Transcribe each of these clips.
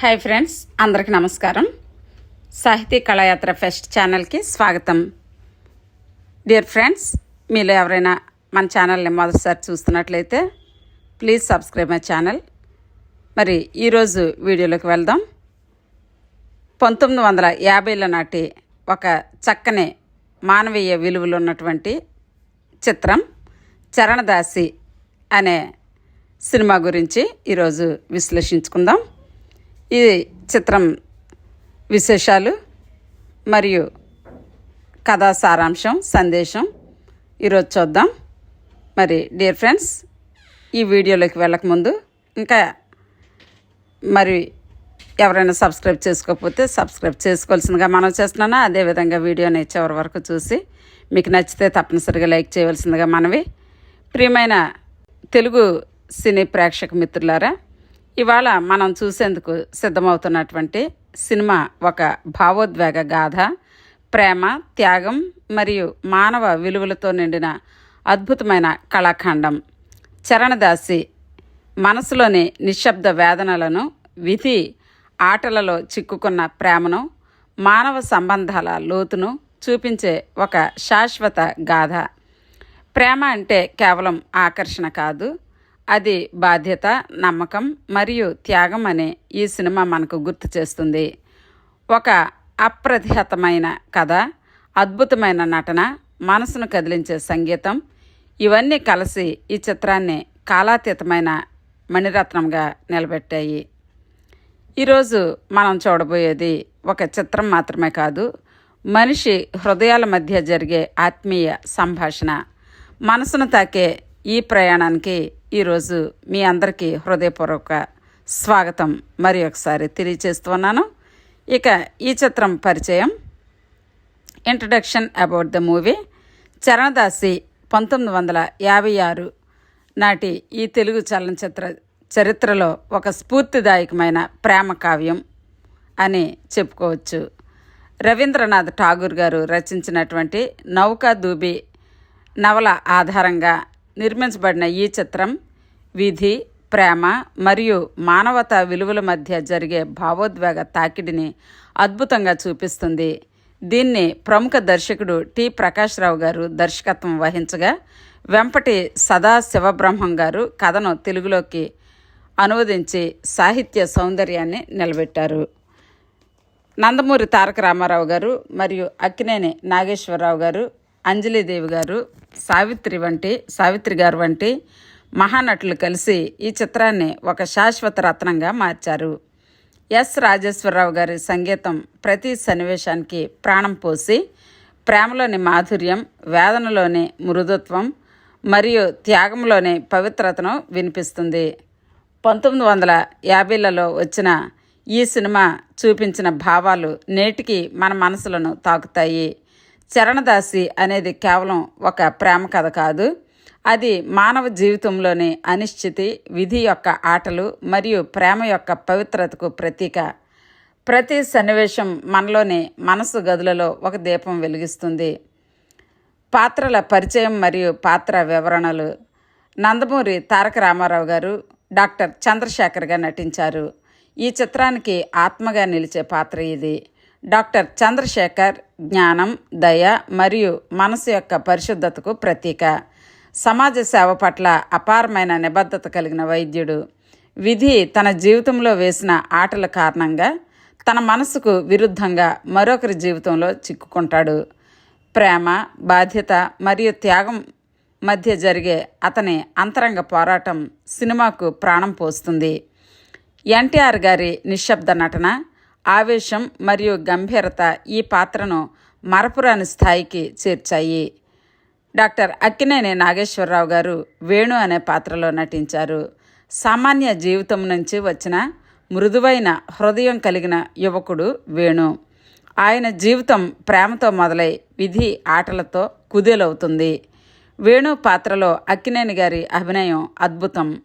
Hi friends అందరికీ నమస్కారం. సాహితీ కళాయాత్ర ఫెస్ట్ ఛానల్కి స్వాగతం. డియర్ ఫ్రెండ్స్ మీలో ఎవరైనా మన ఛానల్ని మొదటిసారి చూస్తున్నట్లయితే ప్లీజ్ సబ్స్క్రైబ్ మై ఛానల్ మరి ఈరోజు వీడియోలోకి వెళ్దాం. పంతొమ్మిది వందల యాభైల నాటి ఒక చక్కని మానవీయ విలువలు ఉన్నటువంటి చిత్రం చరణదాసి అనే సినిమా గురించి ఈరోజు విశ్లేషించుకుందాం. ఈ చిత్రం విశేషాలు మరియు కథా సారాంశం సందేశం. ఈరోజు చూద్దాం. మరి డియర్ ఫ్రెండ్స్ ఈ వీడియోలోకి వెళ్ళకముందు ఇంకా మరి ఎవరైనా సబ్స్క్రైబ్ చేసుకోకపోతే సబ్స్క్రైబ్ చేసుకోవాల్సిందిగా మనం చేస్తున్నాను. అదేవిధంగా వీడియోని చివరి వరకు చూసి మీకు నచ్చితే తప్పనిసరిగా లైక్ చేయవలసిందిగా మనవి. ప్రియమైన తెలుగు సినీ ప్రేక్షక మిత్రులారా ఇవాళ మనం చూసేందుకు సిద్ధమవుతున్నటువంటి సినిమా ఒక భావోద్వేగ గాథ. ప్రేమ త్యాగం మరియు మానవ విలువలతో నిండిన అద్భుతమైన కళాఖండం. చరణదాసి మనసులోని నిశ్శబ్ద వేదనలను విధి ఆటలలో చిక్కుకున్న ప్రేమను మానవ సంబంధాల లోతును చూపించే ఒక శాశ్వత గాథ. ప్రేమ అంటే కేవలం ఆకర్షణ కాదు అది బాధ్యత నమ్మకం మరియు త్యాగం అనే ఈ సినిమా మనకు గుర్తు చేస్తుంది. ఒక అప్రతిహతమైన కథ అద్భుతమైన నటన మనసును కదిలించే సంగీతం ఇవన్నీ కలిసి ఈ చిత్రాన్ని కాలాతీతమైన మణిరత్నంగా నిలబెట్టాయి. ఈరోజు మనం చూడబోయేది ఒక చిత్రం మాత్రమే కాదు మనిషి హృదయాల మధ్య జరిగే ఆత్మీయ సంభాషణ. మనసును తాకే ఈ ప్రయాణానికి ఈరోజు మీ అందరికీ హృదయపూర్వక స్వాగతం. మరి ఒకసారి తెలియచేస్తున్నాను ఇక ఈ చిత్రం పరిచయం. Introduction about the movie Charanadasi పంతొమ్మిది వందల యాభై ఆరు నాటి ఈ తెలుగు చలనచిత్ర చరిత్రలో ఒక స్ఫూర్తిదాయకమైన ప్రేమ కావ్యం అని చెప్పుకోవచ్చు. రవీంద్రనాథ్ ఠాగూర్ గారు రచించినటువంటి నౌకా దూబి నవల ఆధారంగా నిర్మించబడిన ఈ చిత్రం విధి ప్రేమ మరియు మానవత విలువల మధ్య జరిగే భావోద్వేగ తాకిడిని అద్భుతంగా చూపిస్తుంది. దీన్ని ప్రముఖ దర్శకుడు టి. ప్రకాశ్రావు గారు దర్శకత్వం వహించగా వెంపటి సదా శివబ్రహ్మం గారు కథను తెలుగులోకి అనువదించి సాహిత్య సౌందర్యాన్ని నిలబెట్టారు. నందమూరి తారక రామారావు గారు మరియు అక్కినేని నాగేశ్వరరావు గారు అంజలీదేవి గారు సావిత్రి వంటి సావిత్రి గారు వంటి మహానటులు కలిసి ఈ చిత్రాన్ని ఒక శాశ్వత రత్నంగా మార్చారు. ఎస్ రాజేశ్వరరావు గారి సంగీతం ప్రతి సన్నివేశానికి ప్రాణం పోసి ప్రేమలోని మాధుర్యం వేదనలోని మృదుత్వం మరియు త్యాగంలోని పవిత్రతను వినిపిస్తుంది. పంతొమ్మిది వందల యాభైలలో వచ్చిన ఈ సినిమా చూపించిన భావాలు నేటికి మన మనసులను తాకుతాయి. చరణదాసి అనేది కేవలం ఒక ప్రేమ కథ కాదు. అది మానవ జీవితంలోని అనిశ్చితి విధి యొక్క ఆటలు మరియు ప్రేమ యొక్క పవిత్రతకు ప్రతీక. ప్రతి సన్నివేశం మనలోని మనసు గదులలో ఒక దీపం వెలిగిస్తుంది. పాత్రల పరిచయం మరియు పాత్ర వివరణలు. నందమూరి తారక రామారావు గారు డాక్టర్ చంద్రశేఖర్గా నటించారు. ఈ చిత్రానికి ఆత్మగా నిలిచే పాత్ర ఇది. డాక్టర్ చంద్రశేఖర్ జ్ఞానం దయ మరియు మనసు యొక్క పరిశుద్ధతకు ప్రతీక. సమాజ సేవ పట్ల అపారమైన నిబద్ధత కలిగిన వైద్యుడు. విధి తన జీవితంలో వేసిన ఆటల కారణంగా తన మనసుకు విరుద్ధంగా మరొకరి జీవితంలో చిక్కుకుంటాడు. ప్రేమ బాధ్యత మరియు త్యాగం మధ్య జరిగే అతని అంతరంగ పోరాటం సినిమాకు ప్రాణం పోస్తుంది. ఎన్టీఆర్ గారి నిశ్శబ్ద నటన ఆవేశం మరియు గంభీరత ఈ పాత్రను మరపురాని స్థాయికి చేర్చాయి. డాక్టర్ అక్కినేని నాగేశ్వరరావు గారు వేణు అనే పాత్రలో నటించారు. సామాన్య జీవితం నుంచి వచ్చిన మృదువైన హృదయం కలిగిన యువకుడు వేణు. ఆయన జీవితం ప్రేమతో మొదలై విధి ఆటలతో కుదేలవుతుంది. వేణు పాత్రలో అక్కినేని గారి అభినయం అద్భుతం.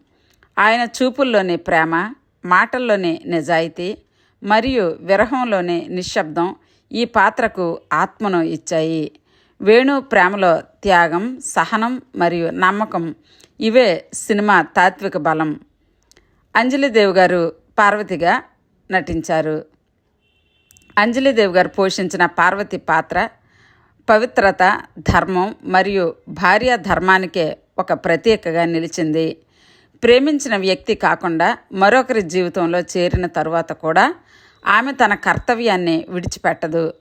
ఆయన చూపుల్లోని ప్రేమ మాటల్లోని నిజాయితీ మరియు విరహంలోని నిశ్శబ్దం ఈ పాత్రకు ఆత్మను ఇచ్చాయి. వేణు ప్రేమలో త్యాగం సహనం మరియు నమ్మకం ఇవే సినిమా తాత్విక బలం. అంజలిదేవి గారు పార్వతిగా నటించారు. అంజలిదేవి గారు పోషించిన పార్వతి పాత్ర పవిత్రత ధర్మం మరియు భార్య ధర్మానికే ఒక ప్రతీకగా నిలిచింది. ప్రేమించిన వ్యక్తి కాకుండా మరొకరి జీవితంలో చేరిన తరువాత కూడా ఆమె తన కర్తవ్యాన్ని విడిచిపెట్టదు.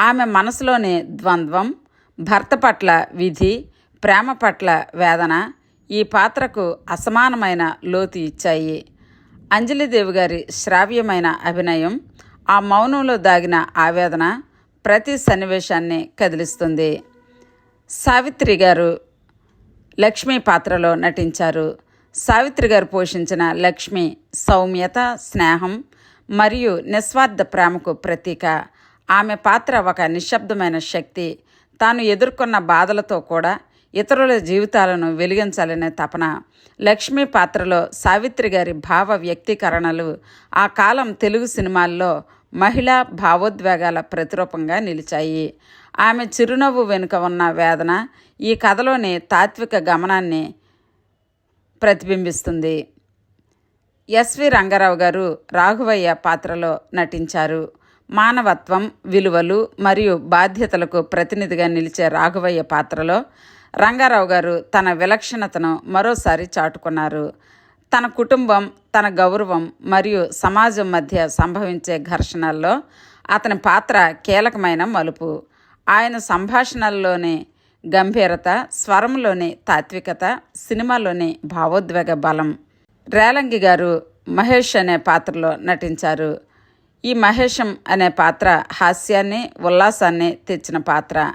ఆమె మనసులోని ద్వంద్వం భర్త పట్ల విధి ప్రేమ పట్ల వేదన ఈ పాత్రకు అసమానమైన లోతు ఇచ్చాయి. అంజలిదేవి గారి శ్రావ్యమైన అభినయం ఆ మౌనంలో దాగిన ఆవేదన ప్రతి సన్నివేశాన్ని కదిలిస్తుంది. సావిత్రి గారు లక్ష్మి పాత్రలో నటించారు. సావిత్రి గారు పోషించిన లక్ష్మి సౌమ్యత స్నేహం మరియు నిస్వార్థ ప్రేమకు ప్రతీక. ఆమె పాత్ర ఒక నిశ్శబ్దమైన శక్తి. తాను ఎదుర్కొన్న బాధలతో కూడా ఇతరుల జీవితాలను వెలిగించాలనే తపన. లక్ష్మి పాత్రలో సావిత్రి గారి భావ వ్యక్తీకరణలు ఆ కాలం తెలుగు సినిమాల్లో మహిళా భావోద్వేగాల ప్రతిరూపంగా నిలిచాయి. ఆమె చిరునవ్వు వెనుక ఉన్న వేదన ఈ కథలోని తాత్విక గమనాన్ని ప్రతిబింబిస్తుంది. ఎస్వి రంగారావు గారు రాఘవయ్య పాత్రలో నటించారు. మానవత్వం విలువలు మరియు బాధ్యతలకు ప్రతినిధిగా నిలిచే రాఘవయ్య పాత్రలో రంగారావు గారు తన విలక్షణతను మరోసారి చాటుకున్నారు. తన కుటుంబం తన గౌరవం మరియు సమాజం మధ్య సంభవించే ఘర్షణల్లో అతని పాత్ర కీలకమైన మలుపు. ఆయన సంభాషణల్లోని గంభీరత స్వరంలోని తాత్వికత సినిమాలోని భావోద్వేగ బలం. రేలంగి గారు మహేష్ అనే పాత్రలో నటించారు. ఈ మహేషం అనే పాత్ర హాస్యాన్ని ఉల్లాసాన్ని తెచ్చిన పాత్ర.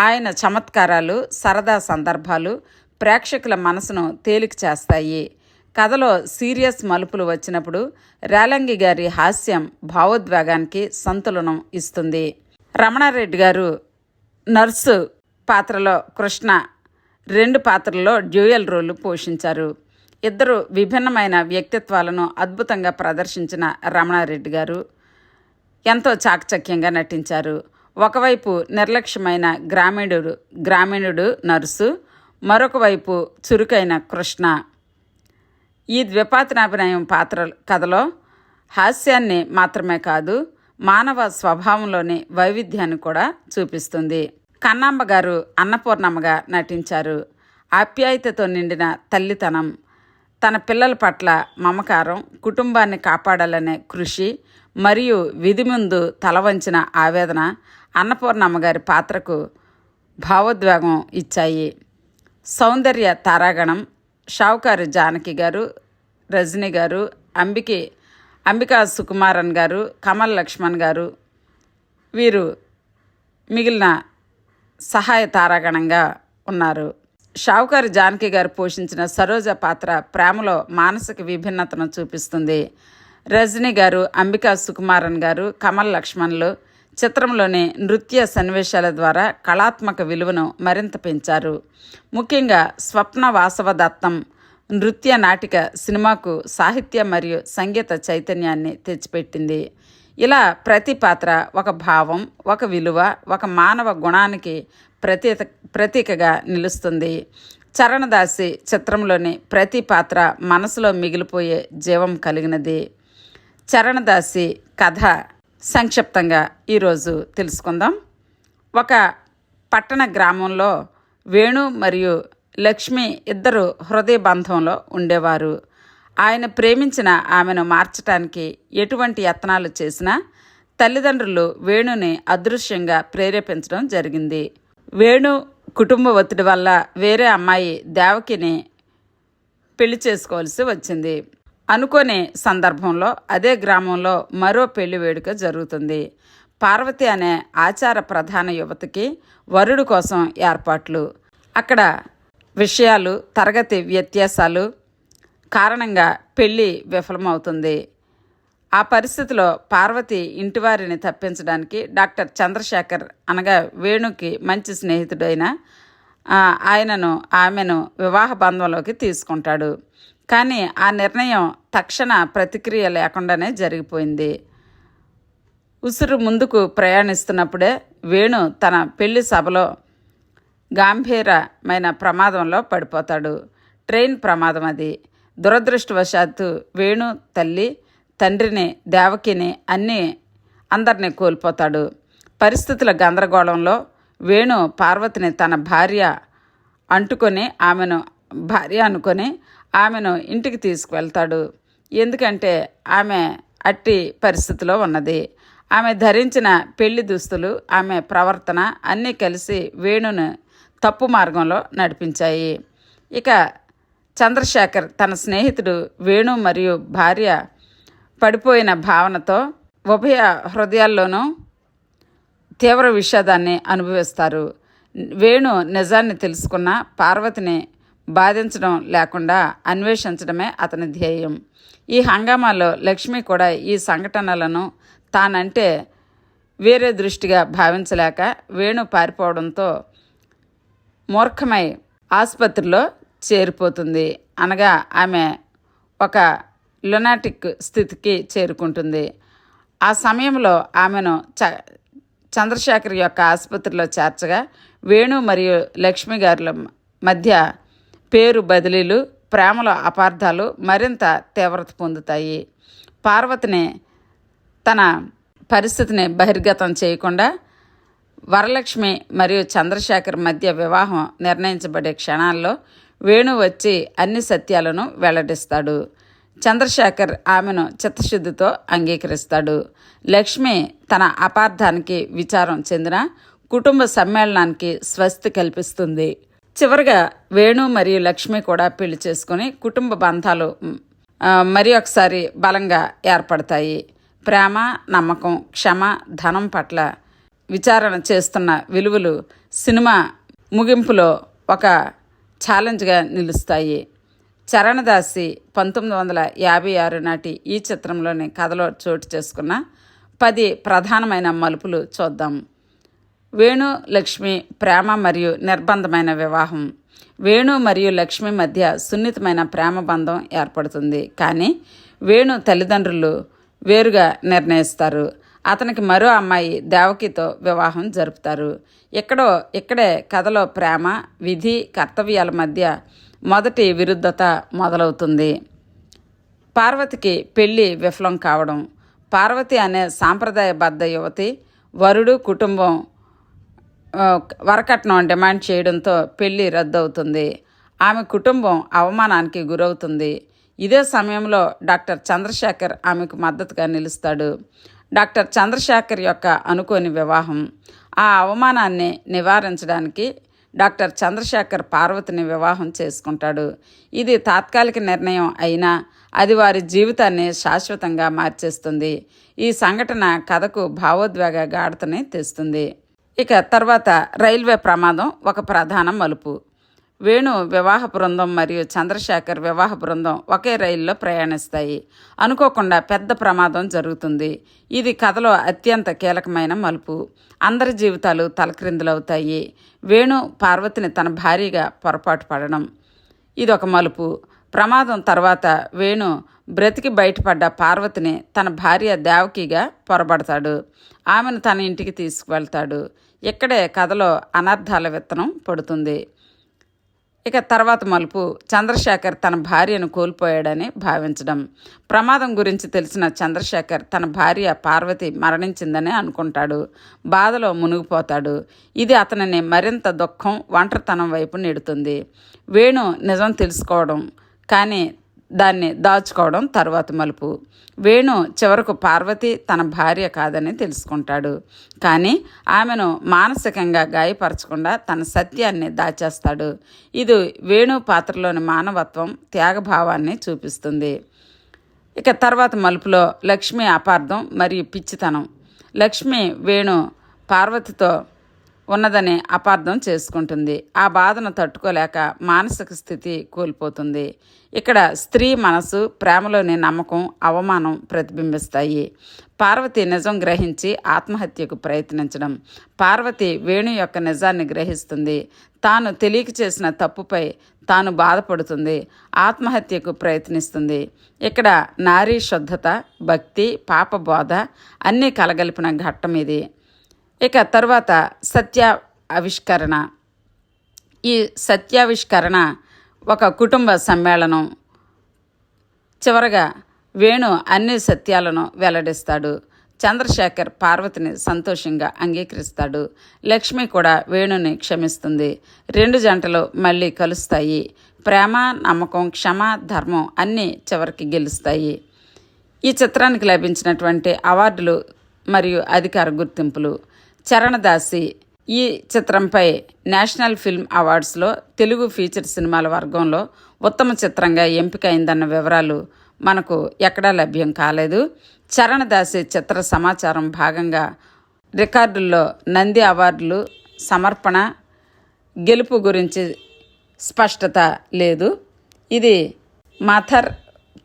ఆయన చమత్కారాలు సరదా సందర్భాలు ప్రేక్షకుల మనసును తేలిక చేస్తాయి. కథలో సీరియస్ మలుపులు వచ్చినప్పుడు రేలంగి గారి హాస్యం భావోద్వేగానికి సంతులనం ఇస్తుంది. రమణారెడ్డి గారు నర్సు పాత్రలో కృష్ణ రెండు పాత్రల్లో డ్యూయల్ రోలు పోషించారు. ఇద్దరు విభిన్నమైన వ్యక్తిత్వాలను అద్భుతంగా ప్రదర్శించిన రమణారెడ్డి గారు ఎంతో చాకచక్యంగా నటించారు. ఒకవైపు నిర్లక్ష్యమైన గ్రామీణుడు గ్రామీణుడు నర్సు మరొక వైపు చురుకైన కృష్ణ. ఈ ద్విపాతనాభినయం పాత్ర కథలో హాస్యాన్ని మాత్రమే కాదు మానవ స్వభావంలోని వైవిధ్యాన్ని కూడా చూపిస్తుంది. కన్నాంబ గారు అన్నపూర్ణమ్మగా నటించారు. ఆప్యాయతతో నిండిన తల్లితనం తన పిల్లల పట్ల మమకారం కుటుంబాన్ని కాపాడాలనే కృషి మరియు విధి ముందు తల వంచిన ఆవేదన అన్నపూర్ణమ్మ గారి పాత్రకు భావోద్వేగం ఇచ్చాయి. సౌందర్య తారాగణం షావుకారు జానకి గారు రజనీ గారు అంబికి అంబికా సుకుమారన్ గారు కమల్ లక్ష్మణ్ గారు. వీరు మిగిలిన సహాయ తారాగణంగా ఉన్నారు. షావుకారు జానకి గారు పోషించిన సరోజ పాత్ర ప్రేమలో మానసిక విభిన్నతను చూపిస్తుంది. రజనీ గారు అంబికా సుకుమారన్ గారు కమల్ లక్ష్మణ్లు చిత్రంలోని నృత్య సన్నివేశాల ద్వారా కళాత్మక విలువను మరింత పెంచారు. ముఖ్యంగా స్వప్న వాసవదత్తం నృత్య నాటిక సినిమాకు సాహిత్య మరియు సంగీత చైతన్యాన్ని తెచ్చిపెట్టింది. ఇలా ప్రతి పాత్ర ఒక భావం ఒక విలువ ఒక మానవ గుణానికి ప్రతీత ప్రతీకగా నిలుస్తుంది. చరణదాసి చిత్రంలోని ప్రతి పాత్ర మనసులో మిగిలిపోయే జీవం కలిగినది. చరణదాసి కథ సంక్షిప్తంగా ఈరోజు తెలుసుకుందాం. ఒక పట్టణ గ్రామంలో వేణు మరియు లక్ష్మి ఇద్దరు హృదయ బంధంలో ఉండేవారు. ఆయన ప్రేమించిన ఆమెను మార్చటానికి ఎటువంటి యత్నాలు చేసినా తల్లిదండ్రులు వేణుని అదృశ్యంగా ప్రేరేపించడం జరిగింది. వేణు కుటుంబ ఒత్తిడి వల్ల వేరే అమ్మాయి దేవకిని పెళ్ళి చేసుకోవాల్సి వచ్చింది. అనుకోని సందర్భంలో అదే గ్రామంలో మరో పెళ్ళి వేడుక జరుగుతుంది. పార్వతి అనే ఆచార ప్రధాన యువతికి వరుడు కోసం ఏర్పాట్లు. అక్కడ విషయాలు తరగతి వ్యత్యాసాలు కారణంగా పెళ్ళి విఫలమవుతుంది. ఆ పరిస్థితిలో పార్వతి ఇంటివారిని తప్పించడానికి డాక్టర్ చంద్రశేఖర్ అనగా వేణుకి మంచి స్నేహితుడైన ఆయనను ఆమెను వివాహ బంధంలోకి తీసుకుంటాడు. కానీ ఆ నిర్ణయం తక్షణ ప్రతిక్రియ లేకుండానే జరిగిపోయింది. ఉసురు ముందుకు ప్రయాణిస్తున్నప్పుడే వేణు తన పెళ్ళి సభలో గాంభీరమైన ప్రమాదంలో పడిపోతాడు. ట్రైన్ ప్రమాదం అది. దురదృష్టవశాత్తు వేణు తల్లి తండ్రిని దేవకిని అన్నీ అందరినీ కోల్పోతాడు. పరిస్థితుల గందరగోళంలో వేణు పార్వతిని తన భార్య అంటుకొని ఆమెను భార్య అనుకొని ఆమెను ఇంటికి తీసుకువెళ్తాడు. ఎందుకంటే ఆమె అట్టి పరిస్థితిలో ఉన్నది. ఆమె ధరించిన పెళ్ళి దుస్తులు ఆమె ప్రవర్తన అన్నీ కలిసి వేణును తప్పు మార్గంలో నడిపించాయి. ఇక చంద్రశేఖర్ తన స్నేహితుడు వేణు మరియు భార్య పడిపోయిన భావనతో ఉభయ హృదయాల్లోనూ తీవ్ర విషాదాన్ని అనుభవిస్తారు. వేణు నిజాన్ని తెలుసుకున్న పార్వతిని బాధించడం లేకుండా అన్వేషించడమే అతని ధ్యేయం. ఈ హంగామాలో లక్ష్మి కూడా ఈ సంఘటనలను తానంటే వేరే దృష్టిగా భావించలేక వేణు పారిపోవడంతో మూర్ఖమై ఆసుపత్రిలో చేరిపోతుంది. అనగా ఆమె ఒక లునాటిక్ స్థితికి చేరుకుంటుంది. ఆ సమయంలో ఆమెను చ చంద్రశేఖర్ యొక్క ఆసుపత్రిలో చేర్చగా వేణు మరియు లక్ష్మి గారుల మధ్య పేరు బదిలీలు ప్రేమల అపార్థాలు మరింత తీవ్రత పొందుతాయి. పార్వతిని తన పరిస్థితిని బహిర్గతం చేయకుండా వరలక్ష్మి మరియు చంద్రశేఖర్ మధ్య వివాహం నిర్ణయించబడే క్షణాల్లో వేణు వచ్చి అన్ని సత్యాలను వెల్లడిస్తాడు. చంద్రశేఖర్ ఆమెను చిత్తశుద్ధితో అంగీకరిస్తాడు. లక్ష్మి తన అపార్థానికి విచారం చెందిన కుటుంబ సమ్మేళనానికి స్వస్తి కల్పిస్తుంది. చివరిగా వేణు మరియు లక్ష్మి కూడా పెళ్ళి చేసుకుని కుటుంబ బంధాలు మరి ఒకసారి బలంగా ఏర్పడతాయి. ప్రేమ నమ్మకం క్షమ ధనం పట్ల విచారణ చేస్తున్న విలువలు సినిమా ముగింపులో ఒక ఛాలెంజ్గా నిలుస్తాయి. చరణదాసి పంతొమ్మిది వందల యాభై ఆరు నాటి ఈ చిత్రంలోని కథలో చోటు చేసుకున్న పది ప్రధానమైన మలుపులు చూద్దాం. వేణు లక్ష్మి ప్రేమ మరియు నిర్బంధమైన వివాహం. వేణు మరియు లక్ష్మి మధ్య సున్నితమైన ప్రేమ బంధం ఏర్పడుతుంది. కానీ వేణు తల్లిదండ్రులు వేరుగా నిర్ణయిస్తారు. అతనికి మరో అమ్మాయి దేవకితో వివాహం జరుపుతారు. ఎక్కడో ఇక్కడే కథలో ప్రేమ విధి కర్తవ్యాల మధ్య మొదటి విరుద్ధత మొదలవుతుంది. పార్వతికి పెళ్ళి విఫలం కావడం పార్వతి అనే సాంప్రదాయబద్ధ యువతి వరుడు కుటుంబం వరకట్నం డిమాండ్ చేయడంతో పెళ్ళి రద్దవుతుంది. ఆమె కుటుంబం అవమానానికి గురవుతుంది. ఇదే సమయంలో డాక్టర్ చంద్రశేఖర్ ఆమెకు మద్దతుగా నిలుస్తాడు. డాక్టర్ చంద్రశేఖర్ యొక్క అనుకోని వివాహం ఆ అవమానాన్ని నివారించడానికి డాక్టర్ చంద్రశేఖర్ పార్వతిని వివాహం చేసుకుంటాడు. ఇది తాత్కాలిక నిర్ణయం అయినా అది వారి జీవితాన్ని శాశ్వతంగా మార్చేస్తుంది. ఈ సంఘటన కథకు భావోద్వేగ గాఢతని తెస్తుంది. ఇక తర్వాత రైల్వే ప్రమాదం ఒక ప్రధాన మలుపు. వేణు వివాహ బృందం మరియు చంద్రశేఖర్ వివాహ బృందం ఒకే రైల్లో ప్రయాణిస్తాయి. అనుకోకుండా పెద్ద ప్రమాదం జరుగుతుంది. ఇది కథలో అత్యంత కీలకమైన మలుపు. అందరి జీవితాలు తలక్రిందులవుతాయి. వేణు పార్వతిని తన భార్యగా పొరపాటు పడడం. ఇది ఒక మలుపు. ప్రమాదం తర్వాత వేణు బ్రతికి బయటపడ్డ పార్వతిని తన భార్య దేవకిగా పొరబడతాడు. ఆమెను తన ఇంటికి తీసుకువెళ్తాడు. ఇక్కడే కథలో అనర్థాల విత్తనం పడుతుంది. ఇక తర్వాత మలుపు. చంద్రశేఖర్ తన భార్యను కోల్పోయాడని భావించడం. ప్రమాదం గురించి తెలిసిన చంద్రశేఖర్ తన భార్య పార్వతి మరణించిందని అనుకుంటాడు. బాధలో మునిగిపోతాడు. ఇది అతనిని మరింత దుఃఖం ఒంటరితనం వైపు నెడుతుంది. వేణు నిజం తెలుసుకోవడం. కానీ దాన్ని దాచుకోవడం తర్వాత మలుపు. వేణు చివరకు పార్వతి తన భార్య కాదని తెలుసుకుంటాడు. కానీ ఆమెను మానసికంగా గాయపరచకుండా తన సత్యాన్ని దాచేస్తాడు. ఇది వేణు పాత్రలోని మానవత్వం త్యాగభావాన్ని చూపిస్తుంది. ఇక తర్వాత మలుపులో లక్ష్మి అపార్థం మరియు పిచ్చితనం. లక్ష్మి వేణు పార్వతితో ఉన్నదని అపార్థం చేసుకుంటుంది. ఆ బాధను తట్టుకోలేక మానసిక స్థితి కోల్పోతుంది. ఇక్కడ స్త్రీ మనసు ప్రేమలోని నమ్మకం అవమానం ప్రతిబింబిస్తాయి. పార్వతి నిజం గ్రహించి ఆత్మహత్యకు ప్రయత్నించడం పార్వతి వేణు యొక్క నిజాన్ని గ్రహిస్తుంది. తాను తెలియక చేసిన తప్పుపై తాను బాధపడుతుంది. ఆత్మహత్యకు ప్రయత్నిస్తుంది. ఇక్కడ నారీ శుద్ధత భక్తి పాపబోధ అన్నీ కలగలిపిన ఘట్టం ఇది. ఇక తర్వాత సత్య ఆవిష్కరణ. ఈ సత్యావిష్కరణ ఒక కుటుంబ సమ్మేళనం. చివరగా వేణు అన్ని సత్యాలను వెల్లడిస్తాడు. చంద్రశేఖర్ పార్వతిని సంతోషంగా అంగీకరిస్తాడు. లక్ష్మి కూడా వేణుని క్షమిస్తుంది. రెండు జంటలు మళ్ళీ కలుస్తాయి. ప్రేమ నమ్మకం క్షమ ధర్మం అన్నీ చివరికి గెలుస్తాయి. ఈ చిత్రానికి లభించినటువంటి అవార్డులు మరియు అధికార గుర్తింపులు. చరణదాసి ఈ చిత్రంపై నేషనల్ ఫిల్మ్ అవార్డ్స్లో తెలుగు ఫీచర్ సినిమాల వర్గంలో ఉత్తమ చిత్రంగా ఎంపికైందన్న వివరాలు మనకు ఎక్కడా లభ్యం కాలేదు. చరణదాసి చిత్ర సమాచారం భాగంగా రికార్డుల్లో నంది అవార్డులు సమర్పణ గెలుపు గురించి స్పష్టత లేదు. ఇది మథర్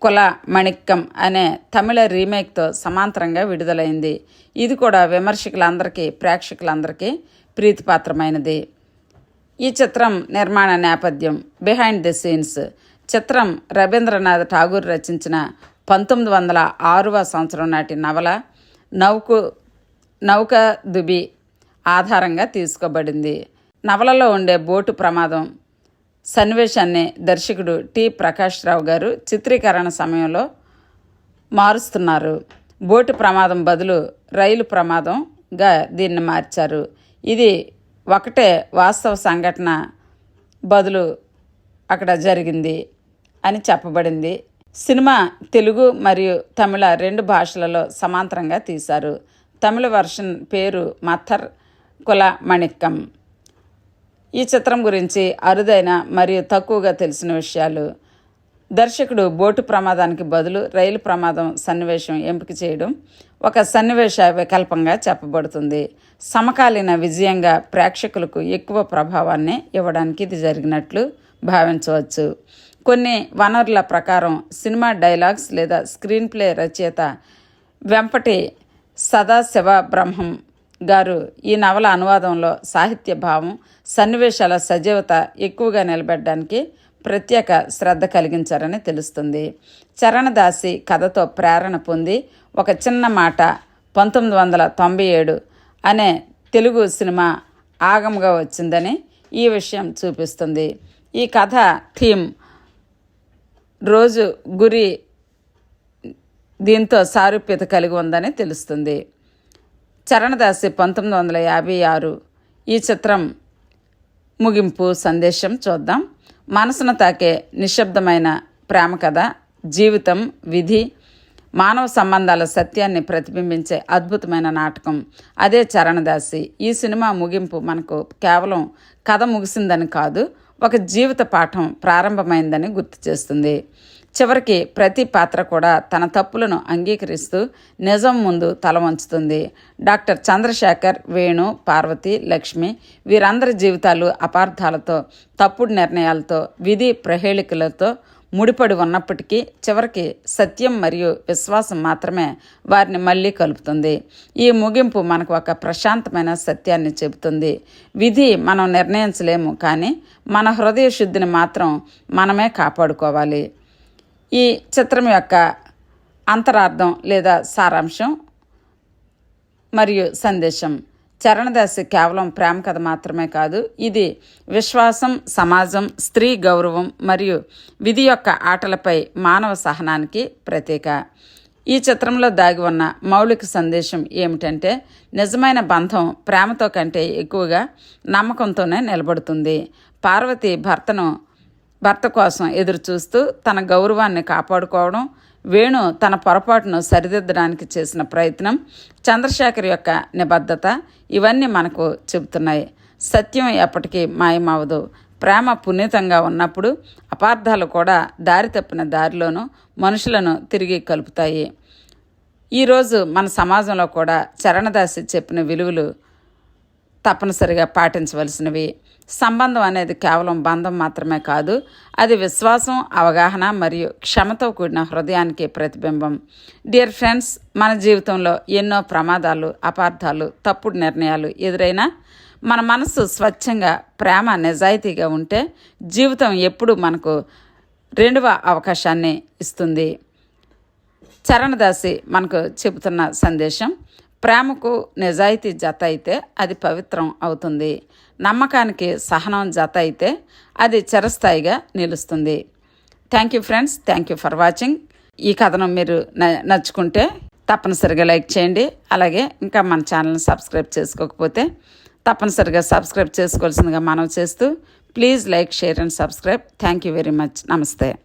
కుల మణిక్కం అనే తమిళ రీమేక్తో సమాంతరంగా విడుదలైంది. ఇది కూడా విమర్శకులందరికీ ప్రేక్షకులందరికీ ప్రీతిపాత్రమైనది. ఈ చిత్రం నిర్మాణ నేపథ్యం బిహైండ్ ది సీన్స్ చిత్రం రవీంద్రనాథ్ ఠాగూర్ రచించిన పంతొమ్మిది వందల ఆరవ సంవత్సరం నాటి నవల నౌకు నౌక దుబి ఆధారంగా తీసుకోబడింది. నవలలో ఉండే బోటు ప్రమాదం సన్నివేశాన్ని దర్శకుడు టి. ప్రకాష్ రావు గారు చిత్రీకరణ సమయంలో మారుస్తున్నారు. బోటు ప్రమాదం బదులు రైలు ప్రమాదంగా దీన్ని మార్చారు. ఇది ఒకటే వాస్తవ సంఘటన బదులు అక్కడ జరిగింది అని చెప్పబడింది. సినిమా తెలుగు మరియు తమిళ రెండు భాషలలో సమాంతరంగా తీశారు. తమిళ వర్షన్ పేరు మథర్ కుల మణిక్కం ఈ చిత్రం గురించి అరుదైన మరియు తక్కువగా తెలిసిన విషయాలు. దర్శకుడు బోటు ప్రమాదానికి బదులు రైలు ప్రమాదం సన్నివేశం ఎంపిక చేయడం ఒక సన్నివేశ వికల్పంగా చెప్పబడుతుంది. సమకాలీన విజయంగా ప్రేక్షకులకు ఎక్కువ ప్రభావాన్ని ఇవ్వడానికి ఇది జరిగినట్లు భావించవచ్చు. కొన్ని వనరుల ప్రకారం సినిమా డైలాగ్స్ లేదా స్క్రీన్ ప్లే రచయిత వెంపటి సదాశివ బ్రహ్మం గారు ఈ నవల అనువాదంలో సాహిత్య భావం సన్నివేశాల సజీవత ఎక్కువగా నిలబెట్టడానికి ప్రత్యేక శ్రద్ధ కలిగించారని తెలుస్తుంది. చరణదాసి కథతో ప్రేరణ పొంది ఒక చిన్న మాట పంతొమ్మిది వందల తొంభై ఏడు అనే తెలుగు సినిమా ఆగంగా వచ్చిందని ఈ విషయం చూపిస్తుంది. ఈ కథ థీమ్ రోజు గురి దీంతో సారూప్యత కలిగి ఉందని తెలుస్తుంది. చరణదాసి పంతొమ్మిది వందల యాభై ఆరు. ఈ చిత్రం ముగింపు సందేశం చూద్దాం. మనసును తాకే నిశ్శబ్దమైన ప్రేమ కథ జీవితం విధి మానవ సంబంధాల సత్యాన్ని ప్రతిబింబించే అద్భుతమైన నాటకం. అదే చరణదాసి. ఈ సినిమా ముగింపు మనకు కేవలం కథ ముగిసిందని కాదు ఒక జీవిత పాఠం ప్రారంభమైందని గుర్తు చేస్తుంది. చివరికి ప్రతి పాత్ర కూడా తన తప్పులను అంగీకరిస్తూ నిజం ముందు తల వంచుతుంది. డాక్టర్ చంద్రశేఖర్ వేణు పార్వతి లక్ష్మి వీరందరి జీవితాలు అపార్థాలతో తప్పుడు నిర్ణయాలతో విధి ప్రహేళికలతో ముడిపడి ఉన్నప్పటికీ చివరికి సత్యం మరియు విశ్వాసం మాత్రమే వారిని మళ్ళీ కలుపుతుంది. ఈ ముగింపు మనకు ఒక ప్రశాంతమైన సత్యాన్ని చెబుతుంది. విధి మనం నిర్ణయించలేము కానీ మన హృదయ శుద్ధిని మాత్రం మనమే కాపాడుకోవాలి. ఈ చిత్రం యొక్క అంతరార్థం లేదా సారాంశం మరియు సందేశం. చరణదాసి కేవలం ప్రేమ కథ మాత్రమే కాదు ఇది విశ్వాసం సమాజం స్త్రీ గౌరవం మరియు విధి యొక్క ఆటలపై మానవ సహనానికి ప్రతీక. ఈ చిత్రంలో దాగి ఉన్న మౌలిక సందేశం ఏమిటంటే నిజమైన బంధం ప్రేమతో కంటే ఎక్కువగా నమ్మకంతోనే నిలబడుతుంది. పార్వతి భర్తను భర్త కోసం ఎదురు చూస్తూ తన గౌరవాన్ని కాపాడుకోవడం వేణు తన పొరపాటును సరిదిద్దడానికి చేసిన ప్రయత్నం చంద్రశేఖర్ యొక్క నిబద్ధత ఇవన్నీ మనకు చెబుతున్నాయి. సత్యం ఎప్పటికీ మాయమవదు. ప్రేమ పునీతంగా ఉన్నప్పుడు అపార్థాలు కూడా దారి తప్పిన దారిలోనూ మనుషులను తిరిగి కలుపుతాయి. ఈరోజు మన సమాజంలో కూడా చరణదాసి చెప్పిన విలువలు తప్పనిసరిగా పాటించవలసినవి. సంబంధం అనేది కేవలం బంధం మాత్రమే కాదు అది విశ్వాసం అవగాహన మరియు క్షమతో కూడిన హృదయానికి ప్రతిబింబం. డియర్ ఫ్రెండ్స్ మన జీవితంలో ఎన్నో ప్రమాదాలు అపార్థాలు తప్పుడు నిర్ణయాలు ఎదురైనా మన మనసు స్వచ్ఛంగా ప్రేమ నిజాయితీగా ఉంటే జీవితం ఎప్పుడు మనకు రెండవ అవకాశాన్ని ఇస్తుంది. చరణదాసి మనకు చెబుతున్న సందేశం ప్రేమకు నిజాయితీ జత అయితే అది పవిత్రం అవుతుంది. నమ్మకానికి సహనం జత అయితే అది చిరస్థాయిగా నిలుస్తుంది. Thank you friends thank you for watching ఈ కథనం మీరు న- నచ్చుకుంటే తప్పనిసరిగా లైక్ చేయండి. అలాగే ఇంకా మన ఛానల్ని సబ్స్క్రైబ్ చేసుకోకపోతే తప్పనిసరిగా సబ్స్క్రైబ్ చేసుకోవాల్సిందిగా మనం చేస్తూ please like share and subscribe. Thank you very much నమస్తే.